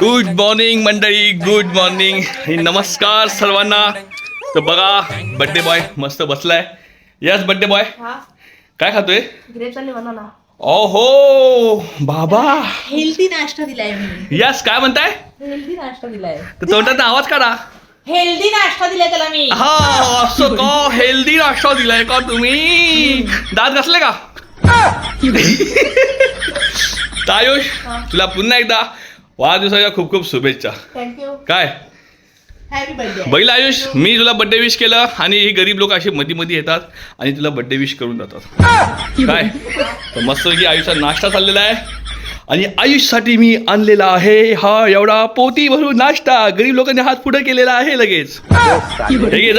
Good morning मंडळी good morning आणि नमस्कार सर्वांना तर बघा बड्डे बॉय मस्त बसलाय. यस बड्डे बॉय हा. काय खातोय? ना ओहो बाबा. हेल्दी नाश्ता दिलाय यस काय म्हणताय? हेल्दी नाश्ता दिलाय. तर तोंडाचा आवाज़ काढा. हेल्दी नाश्ता दिलाय त्याला मी. हा असं का? हेल्दी नाश्ता दिलाय का तुम्ही? दात घासले का? तर आयुष तुला पुन्हा एकदा वाढदिवसाच्या खूप खूप शुभेच्छा. थँक्यू काय? हॅपी बर्थडे बैल आयुष मी तुला बड्डे विश केलं आणि ही गरीब लोक अशी मध्ये मध्ये येतात आणि तुला बड्डे विश करून जातात. काय? तर मस्त की आयुषचा नाश्ता चाललेला आहे. आणि आयुषसाठी मी आणलेला आहे हा एवढा पोती भरून नाश्ता. गरीब लोकांनी हात पुढे केलेला आहे लगेच. हे घे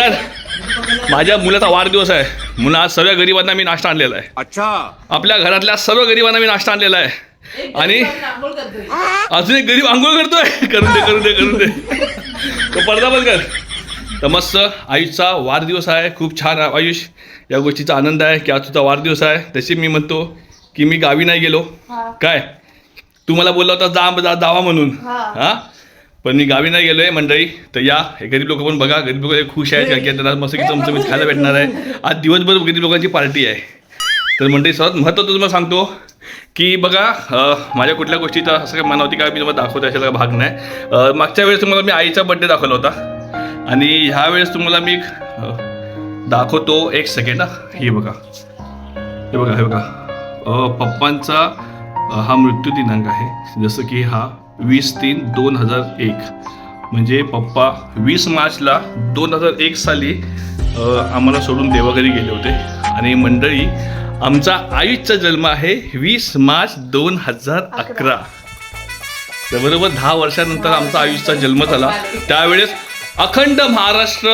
माझ्या मुलाचा वाढदिवस आहे. मुला आज सर्व गरिबांना मी नाश्ता आणलेला आहे. अच्छा. आपल्या घरातल्या सर्व गरिबांना मी नाश्ता आणलेला आहे. आणि अजून एक गरीब आंघोळ करतोय. करून दे करून दे करून दे. तो पडदा बंद कर. तर मस्त आयुषचा वाढदिवस आहे. खूप छान आहे आयुष. या गोष्टीचा आनंद आहे की आज तुझा वाढदिवस आहे. तशी मी म्हणतो की मी गावी नाही गेलो. काय? तू मला बोलला होता जा जा जावा म्हणून. हा. पण मी गावी नाही गेलोय मंडळी. तर या हे गरीब लोक पण बघा. गरीब लोक खुश आहेत. का की त्यांना मस्त की चमचमीत खायला भेटणार आहे. आज दिवसभर गरीब लोकांची पार्टी आहे. तर मंडळी सर्वात महत्त्वाचं तुम्हाला सांगतो. की बघा माझ्या कुठल्या गोष्टीचा असं काही मनावती का मी तुम्हाला दाखवतो अशाला भाग नाही. मागच्या वेळेस तुम्हाला मी आईचा बड्डे दाखवला होता. आणि ह्या वेळेस तुम्हाला मी दाखवतो एक सेकंड हा. हे बघा. हे बघा हे बघा. पप्पांचा हा मृत्यू दिनांक आहे. जसं की हा वीस तीन दोन हजार एक. म्हणजे पप्पा वीस मार्चला दोन हजार एक साली आम्हाला सोडून देवाघरी गेले होते. आणि मंडळी आमचा आयुषचा जन्म आहे वीस मार्च दोन हजार अकरा. तर बरोबर दहा वर्षानंतर आमचा आयुषचा जन्म झाला. त्यावेळेस अखंड महाराष्ट्र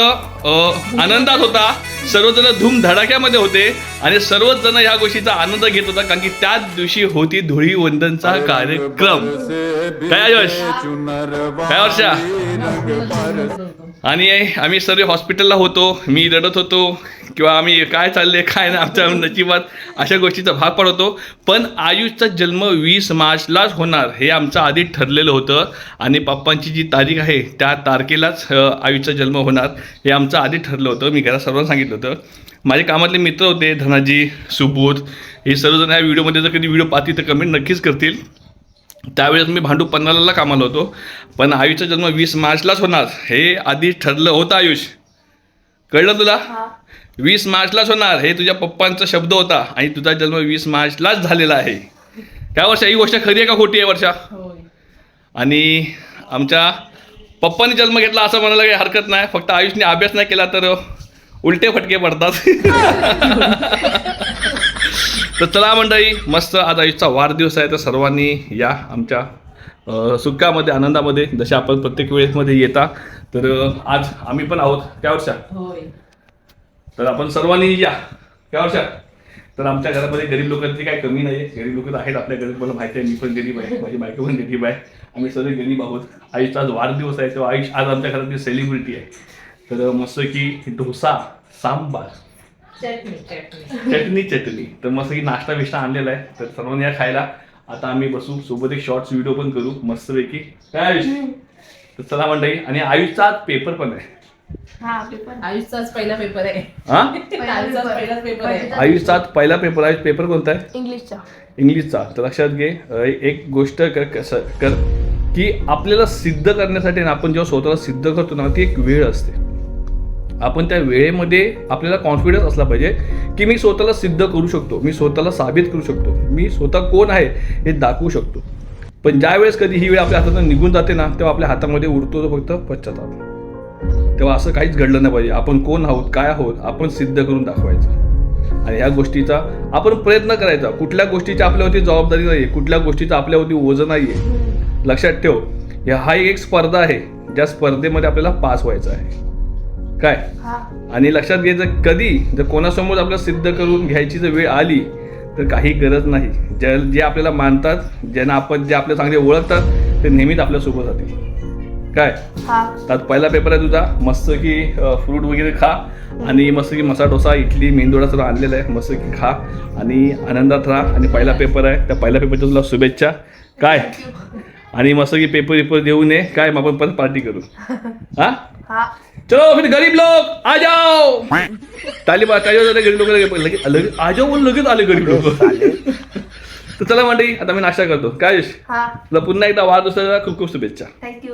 आनंदात होता. सर्वजण धूम धडाक्यामध्ये होते आणि सर्वच जण या गोष्टीचा आनंद घेत होता कारण की त्याच दिवशी होती धुळी वंदनचा कार्यक्रम. काय यश काय वर्षा? आणि आम्ही सर्व हॉस्पिटलला होतो. मी रडत होतो. किंवा आम्ही काय चालले काय ना आमच्या नशिबात अशा गोष्टीचा भाग पडतो. पण आयुषचा जन्म वीस मार्चलाच होणार हे आमचं आधी ठरलेलं होतं. आणि पप्पांची जी तारीख आहे त्या तारखेलाच आयुषचा जन्म होणार हे आमचं आधी ठरलं होतं. मी घरात सर्वांना सांगितलं होतं. माझे कामातले मित्र होते धनाजी सुबोध हे सर्वजण या व्हिडिओमध्ये जर कधी व्हिडिओ पाहतील तर कमेंट नक्कीच करतील. त्यावेळेस मी भांडू पन्नालाला कामाला होतो. पण आयुषचा जन्म वीस मार्चलाच होणार हे आधी ठरलं होतं आयुष. कळलं तुला? हा. वीस मार्चलाच होणार. हे तुझ्या पप्पांचा शब्द होता आणि तुझा जन्म वीस मार्चलाच झालेला आहे. काय वर्षा ही गोष्ट खरी आहे का खोटी आहे वर्षा? आणि आमच्या पप्पांनी जन्म घेतला असं म्हणायला काही हरकत नाही. फक्त आयुषने अभ्यास नाही केला तर उलटे फटके पडतात. तर चला मंडळी मस्त आज आयुषचा वाढदिवस आहे. तर सर्वांनी या आमच्या सुखामध्ये आनंदामध्ये जसे आपण प्रत्येक वेळेसमध्ये येता. तर आज आम्ही पण आहोत. त्या वर्षा? तर आपण सर्वांनी या. काय वर्षा तर आमच्या घरामध्ये गरीब लोकांची काही कमी नाही आहे गरीब लोक आहेत आपल्या घरात. मला माहिती आहे मी पण गरीब आहे. माझी बायको पण गरीब आहे. आम्ही सर्व गरीब आहोत. आयुषचा आज वाढदिवस आहे. तेव्हा आयुष आज आमच्या घरातली सेलिब्रिटी आहे. तर मस्त की डोसा सांबार. चटणी चटणी. तर मस्त की नाश्ता बिष्टा आणलेला आहे. तर सर्वांनी या खायला. आता आम्ही बसू. सोबत एक शॉर्ट्स व्हिडिओ पण करू. मस्तपैकी. काय आयुष? तर चला मंडळी. आणि आयुषचा आज पेपर पण आहे. आयुषचाच पहिला पेपर आहे. हा? पहिलाच पेपर आहे. आयुषचा आज पहिला पेपर आहे पेपर कोणता आहे? इंग्लिशचा. इंग्लिशचा. तर लक्षात घे एक गोष्ट कर कसं कर की आपल्याला सिद्ध करण्यासाठी ना आपण जेव्हा स्वतःला सिद्ध करतो ना ती एक वेळ असते. आपण त्या वेळेमध्ये आपल्याला कॉन्फिडन्स असला पाहिजे की मी स्वतःला सिद्ध करू शकतो मी स्वतःला साबित करू शकतो मी स्वतः कोण आहे हे दाखवू शकतो. पण ज्या वेळेस कधी ही वेळ आपल्या हातातून निघून जाते ना तेव्हा आपल्या हातामध्ये उडतो तो फक्त पश्चाताप. तेव्हा असं काहीच घडलं नाही पाहिजे. आपण कोण आहोत काय आहोत आपण सिद्ध करून दाखवायचं. आणि ह्या गोष्टीचा आपण प्रयत्न करायचा. कुठल्या गोष्टीची आपल्यावरती जबाबदारी नाही आहे कुठल्या गोष्टीचं आपल्यावरती ओझं नाही आहे लक्षात ठेव ह्या हा एक स्पर्धा आहे ज्या स्पर्धेमध्ये आपल्याला पास व्हायचं आहे. काय? हा. आणि लक्षात घ्यायचं कधी जर कोणासमोर आपल्याला सिद्ध करून घ्यायची जर वेळ आली तर काही गरज नाही. ज्या जे आपल्याला मानतात ज्यांना आपण जे आपल्या चांगले ओळखतात ते नेहमीच आपल्यासोबत राहतील. काय? हा. त्यात पहिला पेपर आहे तुझा मस्त की फ्रूट वगैरे खा. आणि मस्त की मसाला डोसा इडली मेंदोडा सगळं आणलेलं आहे. मस्त की खा. आणि आनंदात राहा. आणि पहिला पेपर आहे. त्या पहिल्या पेपरच्या तुला शुभेच्छा. काय? आणि मस्त की पेपर वेपर देऊ नये काय? मग आपण परत पार्टी करू. हा? चलो फिर गरीब लोग आ जाओ. ताली बा ताली गरीब लोक लगेच लगेच आ जाओ बोल लगेच आले गरीब लोक. तर चला मंडळी आता मी नाश्ता करतो. काय यश? हा. तुला पुन्हा एकदा वाढदिवसाला खूप खूप शुभेच्छा. थँक्यू